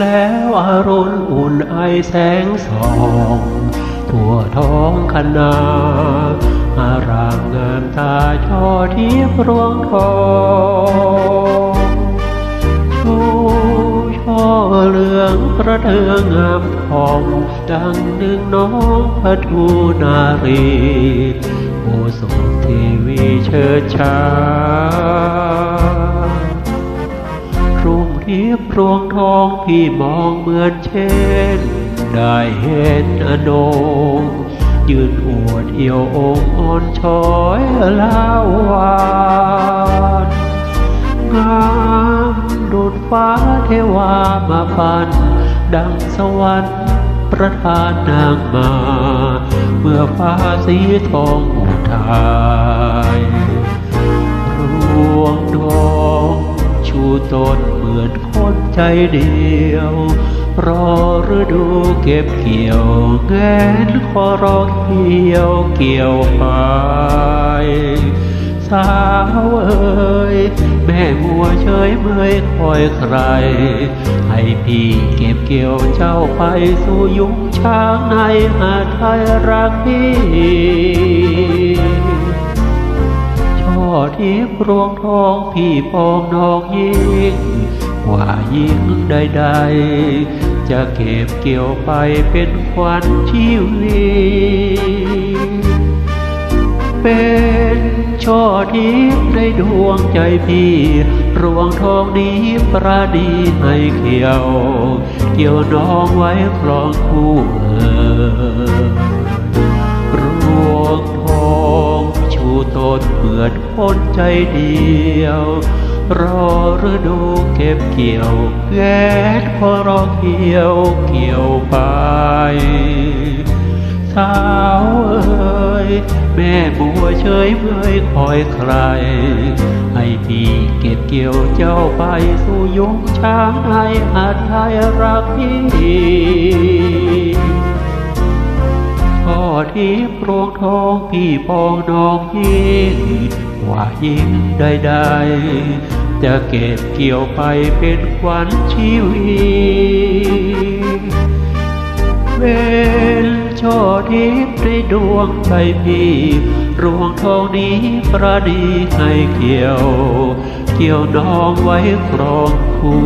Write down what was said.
แล้วอรุณอุ่นไอแสงส่องทั่วท้องคณาอารามงามตาช่อทิพรวงทองชูช่อเหลืองประเทืองงามทองดังหนึ่งน้องพระทูนารีโอสถเทวีเชิดชา รุ่งพย์รวงทองพี่มองเหมือนเช่น ได้เห็นอนงยืนอวดเอียวองอ่อนช้อยลาวานงามดุดฟ้าเทวามาฟัน ดังสวรรค์ประทานนางมา เมื่อฟ้าสีทองอุทา ชูตนเหมือนคนใจเดียว รอฤดูเก็บเกี่ยวแงนคอรอเกี่ยวเกี่ยวไปสาวเอ๋ยแม่มัวเฉยเมยคอยใคร ให้พี่เก็บเกี่ยวเจ้าไปสู่ยุคช้างในหาไทยรักพี่ ทิพย์รวงทองพี่ปองนองยิ่งว่ายิ่งใดๆ จะเก็บเกี่ยวไปเป็นขวัญชีวิตเป็นช่อทิพในดวงใจพี่ รวงทองนี้ประดีให้เขียว เกี่ยวน้องไว้ครองคู่เอ่ย มือนคนใจเดียว รอฤดูเก็บเกี่ยวแก้พอรอเกี่ยวเกี่ยวไป สาวเอ๋ยแม่บัวเฉยเมยคอยใคร ให้พี่เก็บเกี่ยวเจ้าไปสู่ยุคช้างในหาดไทยรักพี่ พ่อที่โรงทองพี่ปองน้องยิ่งว่ายิ่งใดๆจะเก็บเกี่ยวไปเป็นขวัญชีวิตเป็นช่อทิพย์ในดวงใจพี่รวงทองนี้ประดีให้เกี่ยว เกี่ยวน้องไว้ครองคู่